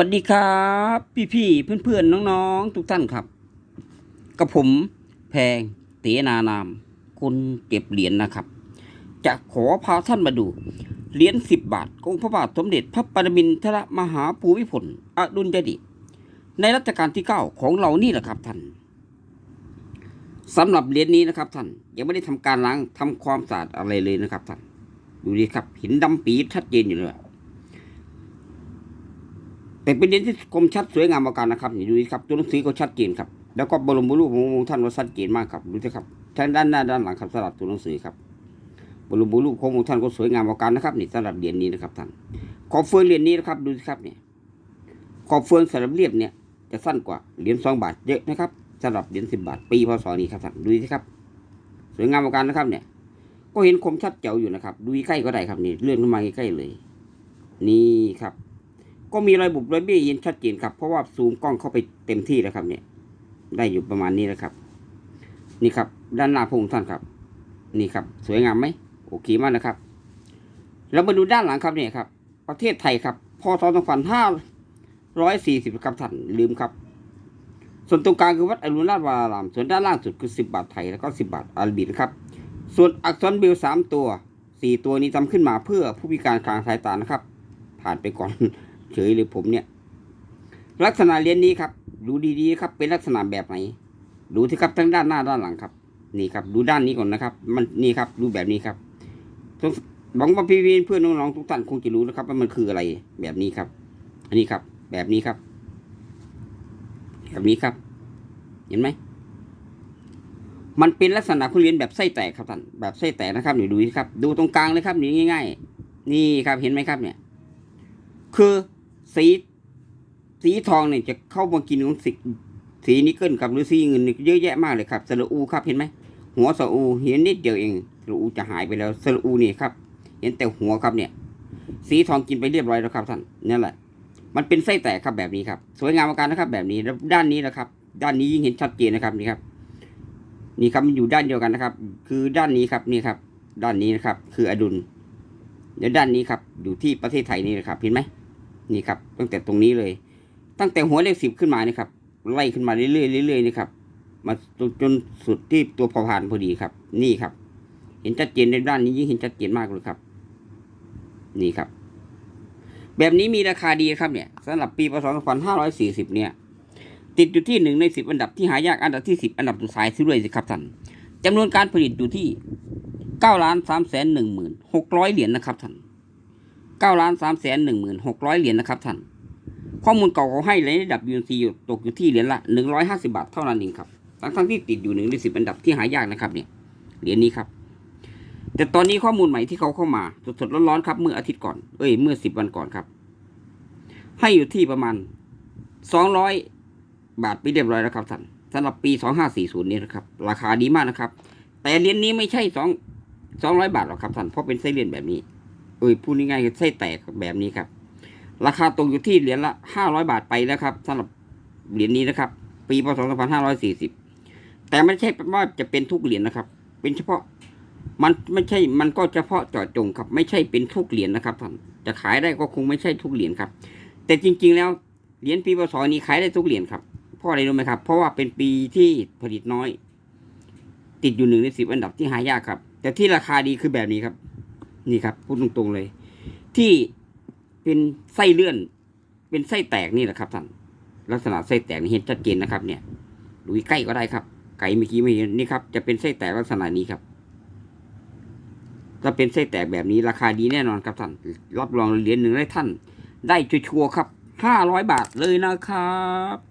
วัสดีครับ พี่ๆเพื่อนๆน้องๆ ทุกท่านครับ กับผมแพงเตนานาม คนเก็บเหรียญนะครับ จะขอพาท่านมาดู เหรียญสิบบาทของพระบาทสมเด็จพระปรมินทรมหาภูมิพลอดุลยเดชในรัชกาลที่เก้าของเรานี่แหละครับท่านสำหรับเหรียญนี้นะครับท่านยังไม่ได้ทำการล้างทำความสะอาดอะไรเลยนะครับท่านดูดิครับห็นดำปีชัดเจนอยู่เลย เป็นเหรียญที่คมชัดสวยงามเอาการนะครับดูดิครับตัวหนังสือก็ชัดเจนครับแล้วก็บรมรูปขององค์ท่านก็ชัดเจนมากครับดูสิครับทั้งด้านหน้าด้านหลังครับสลับตัวหนังสือครับบรมรูปขององค์ท่านก็สวยงามเอาการนะครับนี่สำหรับเหรียญนี้นะครับท่านขอบเฟืองเหรียญนี้นะครับดูสิครับเนี่ยขอบเฟืองสำหรับเรียบเนี่ยจะสั้นกว่าเหรียญสองบาทเยอะนะครับสำหรับเหรียญสิบบาท ปีพศนี้ครับท่านดูสิครับ สวยงามเอาการนะครับเนี่ย ก็เห็นคมชัดเจ๋วอยู่นะครับ ดูใกล้ก็ได้ครับนี่เลื่อนขึ้นมาใกล้ๆเลย นี่ครับ ก็มีรอยบุบรอยเบี้ยเย็นชัดเจนครับ เพราะว่าซูมกล้องเข้าไปเต็มที่แล้วครับ เนี่ย ได้อยู่ประมาณนี้แล้วครับ นี่ครับ ด้านหน้าพระองท่านครับ นี่ครับ สวยงามไหมโอเคมากนะครับเรามาดูด้านหลังครับเนี่ยครับ ประเทศไทยครับพศ2540ครับท่านลืมครับ ส่วนตรงกลางคือวัดอรุณราชวราราม ส่วนด้านล่างสุดคือ 10 บาทไทยแล้วก็ 10 บาทอาราบิกนะครับ ส่วนอักษรเบลสามตัวสี่ตัวนี้ทำขึ้นมาเพื่อผู้พิการทางสายตานะครับ ผ่านไปก่อน เฉยเลยผมเนี่ย ลักษณะเหรียญนี้ครับ ดูดีๆครับ เป็นลักษณะแบบไหน ดูที่ครับทั้งด้านหน้าด้านหลังครับ นี่ครับ ดูด้านนี้ก่อนนะครับ มันนี่ครับ ดูแบบนี้ครับหวังว่าพี่ๆเพื่อนน้องๆทุกท่านคงจะรู้นะครับ ว่ามันคืออะไรแบบนี้ครับ อันนี้ครับ แบบนี้ครับ แบบนี้ครับ เห็นไหมมันเป็นลักษณะของเรียญแบบไส้แตกครับท่านแบบไส้แตกนะครับนี่ดูครับ ดูตรงกลางเลยครับนี่ง่าย ๆ นี่ครับเห็นไหมครับเนี่ย คือ สีสีทองเนี่ยจะเข้ามากินของสีสีนิกเกิลครับหรือสีเงินนี่เยอะแยะมากเลยครับสระอูครับเห็นไหมหัวสระอูเห็นนิดเดียวเองสระอูจะหายไปแล้วสระอูนี่ครับ เห็นแต่หัวครับเนี่ย สีทองกินไปเรียบร้อยแล้วครับท่านนั่นแหละ มันเป็นไส้แตกครับแบบนี้ครับ สวยงามอาการนะครับแบบนี้แล้วด้านนี้นะครับ ด้านนี้ยิ่งเห็นชัดเจนนะครับนี่ครับ นี่ครับมันอยู่ด้านเดียวกันนะครับ คือด้านนี้ครับนี่ครับ ด้านนี้นะครับ คืออดุลเดี๋ยวด้านนี้ครับ อยู่ที่ประเทศไทยนี่นะครับเห็นไหม นี่ครับ ตั้งแต่ตรงนี้เลย ตั้งแต่หัวเลขสิบขึ้นมานี่ครับไล่ขึ้นมาเรื่อยๆเรื่อยๆนี่ครับมาจนสุดที่ตัวพอพานพอดีครับ นี่ครับ เห็นชัดเจนในด้านนี้ยิ่งเห็นชัดเจนมากเลยครับ นี่ครับ แบบนี้มีราคาดีครับเนี่ยสำหรับปีพศ2540 เนี่ย ติดอยู่ที่หนึ่งในสิบอันดับที่หายากอันดับที่สิบอันดับสุดท้ายซิด้วยสิครับท่านจำนวนการผลิตอยู่ที่เก้าล้านสามแสนหนึ่งหมื่นหกร้อยเหรียญนะครับท่าน เก้าล้านสามแสนหนึ่งหมื่นหกร้อยเหรียญนะครับท่าน ข้อมูลเก่าเขาให้ในระดับ UNC อยู่ตกอยู่ที่เหรียญละหนึ่งร้อยห้าสิบาทเท่านั้นเองครับทั้งทั้งที่ติดอยู่หนึ่งในสิบอันดับที่หายากนะครับเนี่ยเหรียญนี้ครับ แต่ตอนนี้ข้อมูลใหม่ที่เขาเข้ามาสดๆร้อนๆครับเมื่ออาทิตย์ก่อนเอ้ยเมื่อสิบวันก่อนครับ ให้อยู่ที่ประมาณสองร้อยบาทไปเรียบร้อยแล้วครับท่านสำหรับปี2540นี้นะครับ ราคาดีมากนะครับ แต่เหรียญนี้ไม่ใช่สองสองร้อยบาทหรอกครับท่านเพราะเป็นไส้เหรียญแบบนี้ เอ้ยพูดง่ายๆคือไส้แตกแบบนี้ครับ ราคาตกอยู่ที่เหรียญละ500บาทไปแล้วครับสำหรับเหรียญนี้นะครับ ปีพศ2540แต่ไม่ใช่ว่าจะเป็นทุกเหรียญนะครับ เป็นเฉพาะมันไม่ใช่ มันก็เฉพาะเจาะจงครับ ไม่ใช่เป็นทุกเหรียญนะครับท่านจะขายได้ก็คงไม่ใช่ทุกเหรียญครับ แต่จริง ๆ แล้วเหรียญปีพศนี้ขายได้ทุกเหรียญครับเพราะอะไรรู้ไหมครับ เพราะว่าเป็นปีที่ผลิตน้อย ติดอยู่หนึ่งในสิบอันดับที่หายากครับ แต่ที่ราคาดีคือแบบนี้ครับ นี่ครับพูดตรงๆเลย ที่เป็นไส้เลื่อน เป็นไส้แตกนี่แหละครับท่านลักษณะไส้แตกเห็นชัดเจนนะครับ เนี่ยดูใกล้ก็ได้ครับ ไก่เมื่อกี้ไม่เห็นนี่ครับ จะเป็นไส้แตกลักษณะนี้ครับถ้าเป็นไส้แตกแบบนี้ราคาดีแน่นอนครับท่าน รับรองเหรียญหนึ่งได้ท่าน ได้ชัวร์ครับห้าร้อยบาทเลยนะครับ